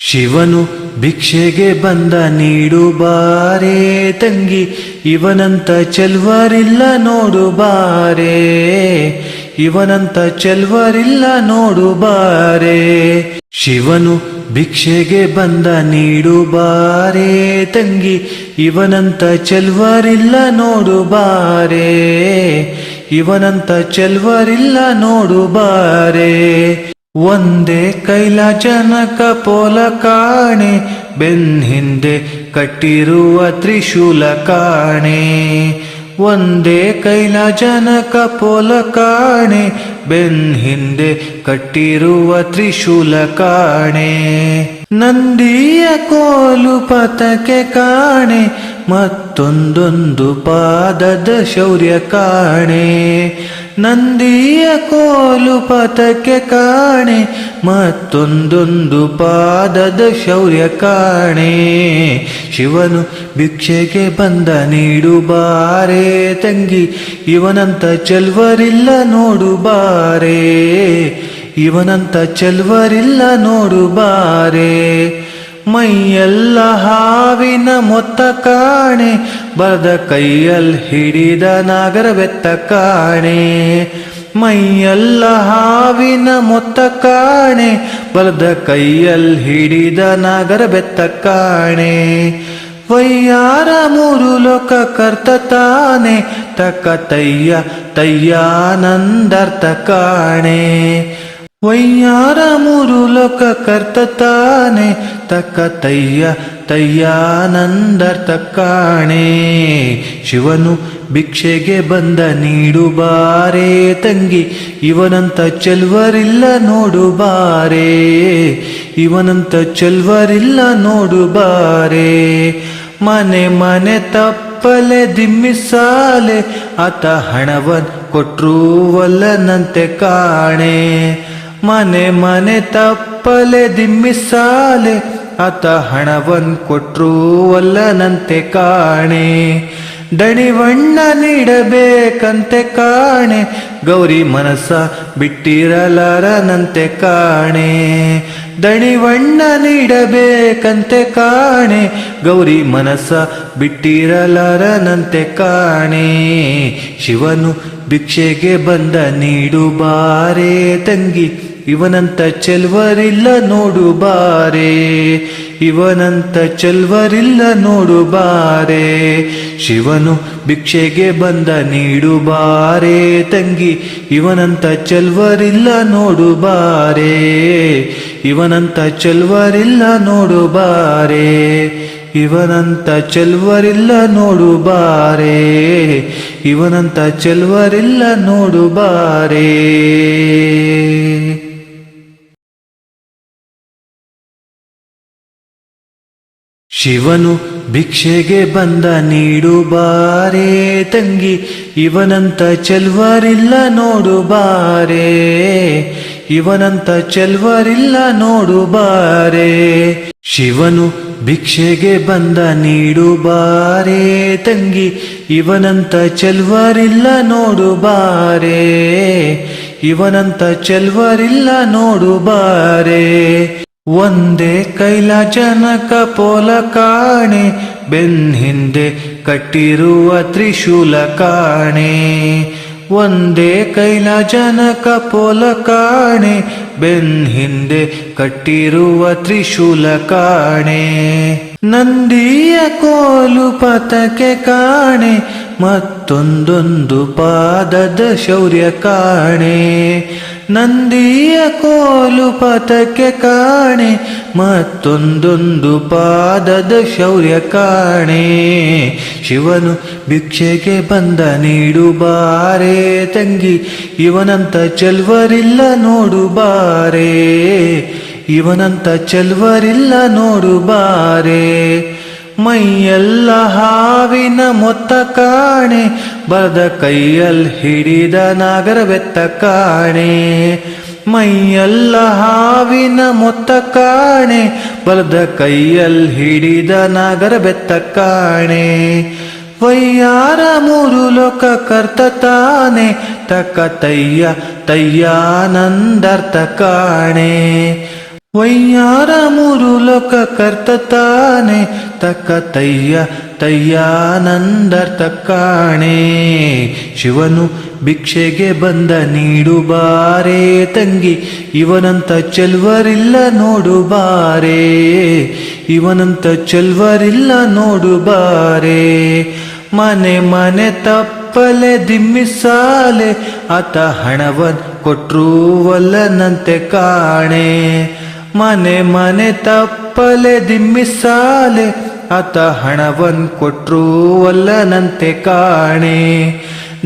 ಶಿವನು ಭಿಕ್ಷೆಗೆ ಬಂದ ನೀಡು ಬಾರೆ ತಂಗಿ, ಇವನಂತ ಚೆಲ್ವರಿಲ್ಲ ನೋಡು ಬಾರೆ. ಇವನಂತ ಚೆಲ್ವರಿಲ್ಲ ನೋಡು ಬಾರೆ. ಶಿವನು ಭಿಕ್ಷೆಗೆ ಬಂದ ನೀಡು ಬಾರೆ ತಂಗಿ, ಇವನಂತ ಚೆಲ್ವರಿಲ್ಲ ನೋಡು ಬಾರೆ. ಇವನಂತ ಚೆಲ್ವರಿಲ್ಲ ನೋಡು ಬಾರೇ. ಒಂದೇ ಕೈಲ ಜನಕ ಪೋಲ ಕಾಣೆ ಬೆನ್ ಹಿಂದೆ ಕಟ್ಟಿರುವ ತ್ರಿಶೂಲ ಕಾಣೆ. ಒಂದೇ ಕೈಲ ಜನಕ ಪೋಲ ಕಾಣೆ ಬೆನ್ ಹಿಂದೆ ಕಟ್ಟಿರುವ ತ್ರಿಶೂಲ ಕಾಣೆ. ನಂದಿಯ ಕೋಲು ಪತಕೆ ಕಾಣೆ ಮತ್ತೊಂದೊಂದು ಪಾದದ ಶೌರ್ಯ ಕಾಣೆ. ನಂದಿಯ ಕೋಲು ಪಥಕ್ಕೆ ಕಾಣೆ. ಮತ್ತೊಂದೊಂದು ಪಾದದ ಶೌರ್ಯ ಕಾಣೆ. ಶಿವನು ಭಿಕ್ಷೆಗೆ ಬಂದ ನೀಡು ಬಾರೆ. ತಂಗಿ, ಇವನಂತ ಚೆಲ್ವರಿಲ್ಲ ನೋಡು ಬಾರೆ. ಇವನಂತ ಚೆಲ್ವರಿಲ್ಲ ನೋಡು ಬಾರೇ. ಮೈಯೆಲ್ಲ ಹಾವಿನ ಮೊತ್ತ ಕಾಣೆ, ಬರದ ಕೈಯಲ್ ಹಿಡಿದ ನಾಗರವೆತ್ತ ಕಾಣೆ. ಮೈಯೆಲ್ಲ ಹಾವಿನ ಮೊತ್ತ ಕಾಣೆ ಬಲದ ಕೈಯಲ್ ಹಿಡಿದ ನಾಗರ ಬೆತ್ತ ಕಾಣೆ. ವಯ್ಯಾರ ಮೂರು ಲೋಕ ಕರ್ತ ತಾನೆ, ತಕ್ಕ ತಯ್ಯ ತಯ್ಯಾನಂದರ್ಥ ಕಾಣೆ. ವಯ್ಯಾರ ಮೂರು ಲೋಕ ಕರ್ತ ತಾನೆ, ತಕ್ಕ ತಯ್ಯ ತಯ್ಯಾನಂದರ್ಥ ಕಾಣೆ. ಶಿವನು ಭಿಕ್ಷೆಗೆ ಬಂದ ನೀಡು ಬಾರೆ ತಂಗಿ, ಇವನಂತ ಚೆಲ್ವರಿಲ್ಲ ನೋಡು ಬಾರೆ ಇವನಂತ ಚೆಲ್ವರಿಲ್ಲ ನೋಡು ಬಾರೆ ಮನೆ ಮನೆ ತಪ್ಪಲೆ ದಿಮ್ಮಿಸಾಲೆ ಆತ ಹಣವನ್ ಕೊಟ್ರೂ ವಲ್ಲನಂತೆ ಕಾಣೆ. ಮನೆ ಮನೆ ತಪ್ಪಲೆ ದಿಮ್ಮಿಸಾಲೆ ಆತ ಹಣವನ್ ಕೊಟ್ರೂ ಒಲ್ಲನಂತೆ ಕಾಣೆ. ದಣಿವಣ್ಣ ನೀಡಬೇಕಂತೆ ಕಾಣೆ, ಗೌರಿ ಮನಸ್ಸ ಬಿಟ್ಟಿರಲಾರನಂತೆ ಕಾಣೆ. ದಣಿವಣ್ಣ ನೀಡಬೇಕಂತೆ ಕಾಣೆ, ಗೌರಿ ಮನಸ್ಸ ಬಿಟ್ಟಿರಲಾರನಂತೆ ಕಾಣೆ. ಶಿವನು ಭಿಕ್ಷೆಗೆ ಬಂದ ನೀಡು ಬಾರೇ ತಂಗಿ ಇವನಂತ ಚೆಲ್ವರಿಲ್ಲ ನೋಡು ಬಾರೆ. ಇವನಂತ ಚೆಲ್ವರಿಲ್ಲ ನೋಡು ಬಾರೆ. ಶಿವನು ಭಿಕ್ಷೆಗೆ ಬಂದ ನೀಡು ಬಾರೆ. ತಂಗಿ, ಇವನಂತ ಚೆಲ್ವರಿಲ್ಲ ನೋಡು ಬಾರೆ. ಇವನಂತ ಚೆಲ್ವರಿಲ್ಲ ನೋಡು ಬಾರೆ. ಇವನಂತ ಚೆಲ್ವರಿಲ್ಲ ನೋಡು ಬಾರೆ. ಇವನಂತ ಚೆಲ್ವರಿಲ್ಲ ನೋಡು ಬಾರೇ. ಶಿವನು ಭಿಕ್ಷೆಗೆ ಬಂದ ನೀಡು ಬಾರೆ ತಂಗಿ, ಇವನಂತ ಚೆಲ್ವರಿಲ್ಲ ನೋಡು ಬಾರೆ. ಇವನಂತ ಚೆಲ್ವರಿಲ್ಲ ನೋಡು ಬಾರೆ. ಶಿವನು ಭಿಕ್ಷೆಗೆ ಬಂದ ನೀಡು ಬಾರೆ ತಂಗಿ, ಇವನಂತ ಚೆಲ್ವರಿಲ್ಲ ನೋಡು ಬಾರೆ. ಇವನಂತ ಚೆಲ್ವರಿಲ್ಲ ನೋಡು ಬಾರೇ. ಒಂದೇ ಕೈಲ ಜನಕ ಪೋಲ ಕಾಣೆ ಕಟ್ಟಿರುವ ತ್ರಿಶೂಲ ಕಾಣೆ. ಒಂದೇ ಕೈಲ ಜನಕ ಪೋಲ ಕಾಣೆ ಕಟ್ಟಿರುವ ತ್ರಿಶೂಲ ಕಾಣೆ. ನಂದಿಯ ಕೋಲು ಪತಕೆ ಕಾಣೆ ಮತ್ತೊಂದೊಂದು ಪಾದದ ಶೌರ್ಯ ಕಾಣೆ. ನಂದಿಯ ಕೋಲು ಪಥಕ್ಕೆ ಕಾಣೆ. ಮತ್ತೊಂದೊಂದು ಪಾದದ ಶೌರ್ಯ ಕಾಣೆ. ಶಿವನು ಭಿಕ್ಷೆಗೆ ಬಂದ ನೀಡು ಬಾರೆ. ತಂಗಿ, ಇವನಂತ ಚೆಲ್ವರಿಲ್ಲ ನೋಡು ಬಾರೆ. ಇವನಂತ ಚೆಲ್ವರಿಲ್ಲ ನೋಡು ಬಾರೇ. ಮೈಯೆಲ್ಲ ಹಾವಿನ ಮೊತ್ತ ಕಾಣೆ, ಬರದ ಕೈಯಲ್ಲಿ ಹಿಡಿದ ನಾಗರವೆತ್ತ ಕಾಣೆ. ಮೈಯೆಲ್ಲ ಹಾವಿನ ಮೊತ್ತ ಕಾಣೆ ಬಲದ ಕೈಯಲ್ಲಿ ಹಿಡಿದ ನಾಗರ ಬೆತ್ತ ಕಾಣೆ. ವಯ್ಯಾರ ಮೂರು ಲೋಕ ಕರ್ತ ತಾನೆ, ತಕ್ಕ ತಯ್ಯ ತಯ್ಯಾನಂದರ್ಥ ಕಾಣೆ. ವೈಯಾರ ಮೂರು ಲೋಕ ಕರ್ತ ತಾನೆ, ತಕ್ಕ ತಯ್ಯ, ತಯ್ಯಾನಂದರ್ಥ ಕಾಣೆ. ಶಿವನು ಭಿಕ್ಷೆಗೆ ಬಂದ ನೀಡು ಬಾರೆ ತಂಗಿ, ಇವನಂತ ಚೆಲ್ವರಿಲ್ಲ ನೋಡು ಬಾರೆ ಇವನಂತ ಚೆಲ್ವರಿಲ್ಲ ನೋಡು ಬಾರೆ ಮನೆ ಮನೆ ತಪ್ಪಲೆ ದಿಮ್ಮಿಸಾಲೆ ಆತ ಹಣವನ್ ಕೊಟ್ರೂ ವಲ್ಲನಂತೆ ಕಾಣೆ. ಮನೆ ಮನೆ ತಪ್ಪಲೆ ದಿಮ್ಮಿಸಾಲೆ ಆತ ಹಣವನ್ ಕೊಟ್ರೂ ಒಲ್ಲನಂತೆ ಕಾಣೆ.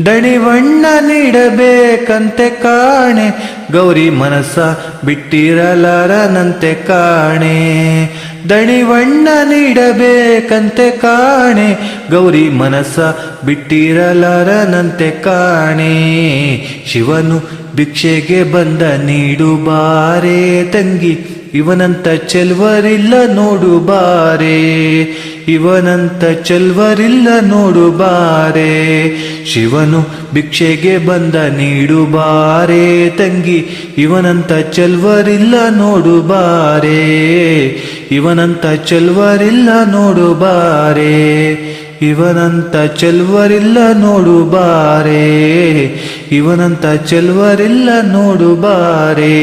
ದಣಿವಣ್ಣ ನೀಡಬೇಕಂತೆ ಕಾಣೆ, ಗೌರಿ ಮನಸ್ಸ ಬಿಟ್ಟಿರಲಾರನಂತೆ ಕಾಣೆ. ದಣಿವಣ್ಣ ನೀಡಬೇಕಂತೆ ಕಾಣೆ, ಗೌರಿ ಮನಸ್ಸ ಬಿಟ್ಟಿರಲಾರನಂತೆ ಕಾಣೆ. ಶಿವನು ಭಿಕ್ಷೆಗೆ ಬಂದ ನೀಡು ಬಾರೆ ತಂಗಿ ಇವನಂತ ಚೆಲ್ವರಿಲ್ಲ ನೋಡು ಬಾರೆ, ಇವನಂತ ಚೆಲ್ವರಿಲ್ಲ ನೋಡು ಬಾರೆ, ಶಿವನು ಭಿಕ್ಷೆಗೆ ಬಂದ ನೀಡು ಬಾರೆ, ತಂಗಿ ಇವನಂತ ಚೆಲ್ವರಿಲ್ಲ ನೋಡು ಬಾರೆ, ಇವನಂತ ಚೆಲ್ವರಿಲ್ಲ ನೋಡು ಬಾರೆ, ಇವನಂತ ಚೆಲ್ವರಿಲ್ಲ ನೋಡು ಬಾರೆ, ಇವನಂತ ಚೆಲ್ವರಿಲ್ಲ ನೋಡು ಬಾರೆ.